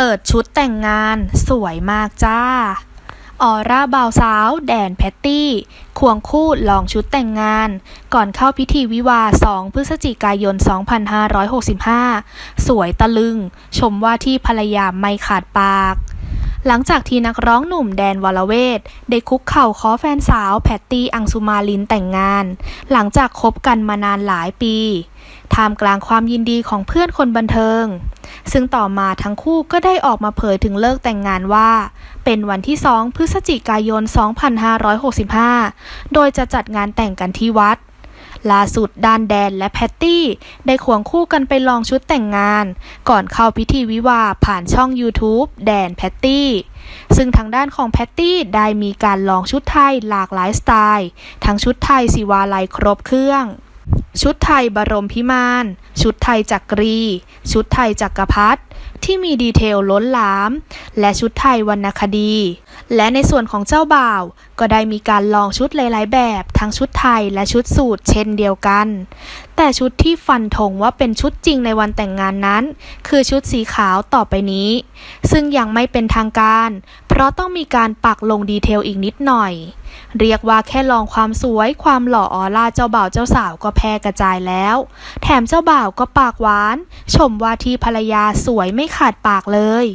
เปิดชุดแต่งงาน สวยมากจ้า ออร่าบ่าวสาว แดนแพตตี้ ควงคู่ลองชุดแต่งงาน ก่อนเข้าพิธีวิวา 2 พฤศจิกายน 2565 สวยตะลึง ชมว่าที่ภรรยาไม่ขาดปากหลังจากที่นักร้องหนุ่มแดนวรเวทได้คุกเข่าขอแฟนสาวแพตตี้อังสุมาลินแต่งงาน หลังจากคบกันมานานหลายปี ท่ามกลางความยินดีของเพื่อนคนบันเทิง ซึ่งต่อมาทั้งคู่ก็ได้ออกมาเผยถึงเลิกแต่งงานว่า เป็นวันที่ 2 พฤศจิกายน 2565 โดยจะจัดงานแต่งกันที่วัดล่าสุดด้านแดนและแพตตี้ ได้ควงคู่กันไปลองชุดแต่งงาน ก่อนเข้าพิธีวิวาผ่านช่อง YouTube แดนแพตตี้ ซึ่งทางด้านของแพตตี้ได้มีการลองชุดไทยหลากหลายสไตล์ ทั้งชุดไทยศิวาลัยครบเครื่อง ชุดไทยบรมพิมาน ชุดไทยจักรี ชุดไทยจักรพรรดิที่มีดีเทลล้นหลาม และชุดไทยวรรณคดี และในส่วนของเจ้าบ่าว ก็ได้มีการลองชุดหลาย ๆ แบบ ทั้งชุดไทยและชุดสูทเช่นเดียวกัน แต่ชุดที่ฟันธงว่าเป็นชุดจริงในวันแต่งงานนั้น คือชุดสีขาวต่อไปนี้ ซึ่งยังไม่เป็นทางการ เพราะต้องมีการปักลงดีเทลอีกนิดหน่อย เรียกว่าแค่ลองความสวยความหล่อออร่าเจ้าบ่าวเจ้าสาวก็แพร่กระจายแล้ว แถมเจ้าบ่าวก็ปากหวาน ชมว่าที่ภรรยาสวยไม่ขาดปากเลย